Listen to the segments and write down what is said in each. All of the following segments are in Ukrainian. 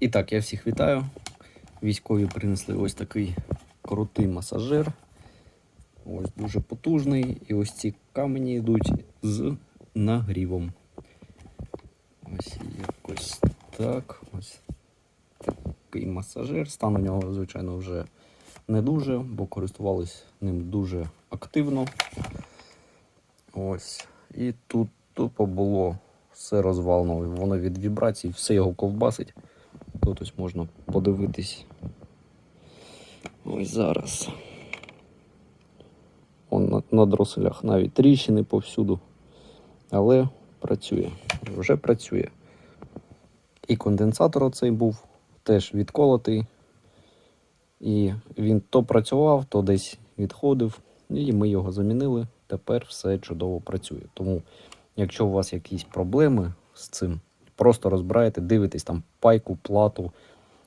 І так, я всіх вітаю. Військові принесли ось такий крутий масажер. Ось дуже потужний. І ось ці камені йдуть з нагрівом. Ось якось так. Ось такий масажер. Стан у нього, звичайно, вже не дуже, бо користувались ним дуже активно. Ось. І тут тупо було все розвалено. Воно від вібрацій, все його ковбасить. Тут ось можна подивитись. Ось зараз. Он на, на дроселях навіть тріщини повсюду. Але працює. Вже працює. І конденсатор оцей був теж відколотий. І він то працював, то десь відходив. І ми його замінили. Тепер все чудово працює. Тому, якщо у вас якісь проблеми з цим, просто розбираєте, дивитесь там пайку, плату,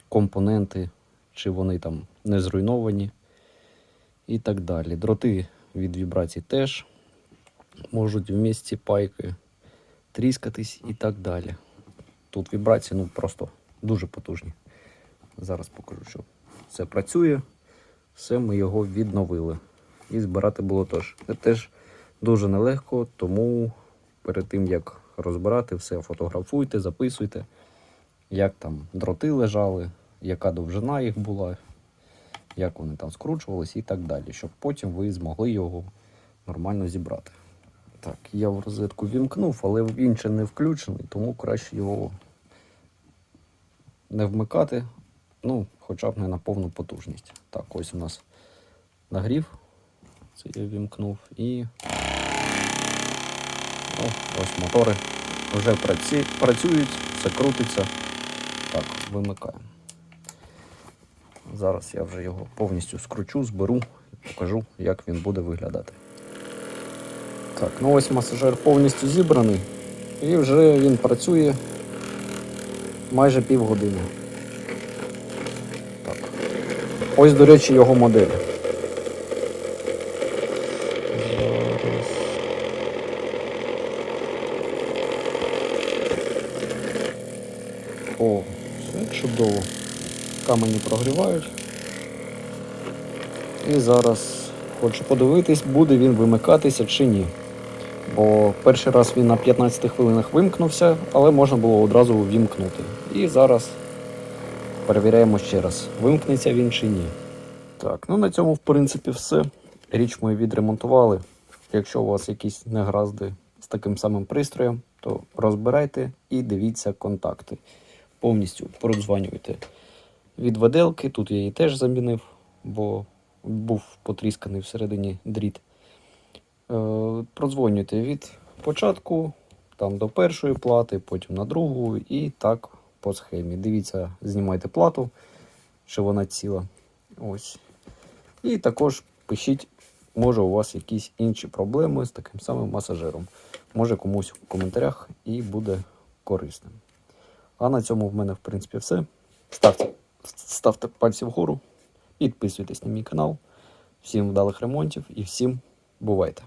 компоненти, чи вони там не зруйновані і так далі. Дроти від вібрацій теж можуть в місці пайки тріскатись і так далі. Тут вібрації ну просто дуже потужні. Зараз покажу, що все працює. Все ми його відновили. І збирати було теж. Це теж дуже нелегко, тому перед тим як розбирати, все фотографуйте, записуйте, як там дроти лежали, яка довжина їх була, як вони там скручувалися і так далі, щоб потім ви змогли його нормально зібрати. Так, я в розетку вімкнув, але він ще не включений, тому краще його не вмикати, ну, хоча б не на повну потужність. Так, ось у нас нагрів. Це я вімкнув і. О, ось мотори вже праці... працюють, все крутиться. Так, вимикаємо. Зараз я вже його повністю скручу, зберу і покажу, як він буде виглядати. Так, ну ось масажер повністю зібраний і вже він працює майже півгодини. Так. Ось, до речі, його модель. Зараз. О, все чудово. Камені прогрівають. І зараз хочу подивитись, буде він вимикатися чи ні. Бо перший раз він на 15 хвилинах вимкнувся, але можна було одразу вімкнути. І зараз перевіряємо ще раз, вимкнеться він чи ні. Так, ну на цьому в принципі все. Річ ми відремонтували. Якщо у вас якісь негаразди з таким самим пристроєм, то розбирайте і дивіться контакти. Повністю продзванюйте від виделки. Тут я її теж замінив, бо був потрісканий всередині дріт. Е, Продзвонюйте від початку там, до першої плати, потім на другу і так по схемі. Дивіться, знімайте плату, чи вона ціла. Ось. І також пишіть, може у вас якісь інші проблеми з таким самим масажером. Може комусь в коментарях і буде корисним. А на цьому в мене, в принципі, все. Ставте, ставте пальці вгору, підписуйтесь на мій канал. Всім вдалих ремонтів і всім бувайте!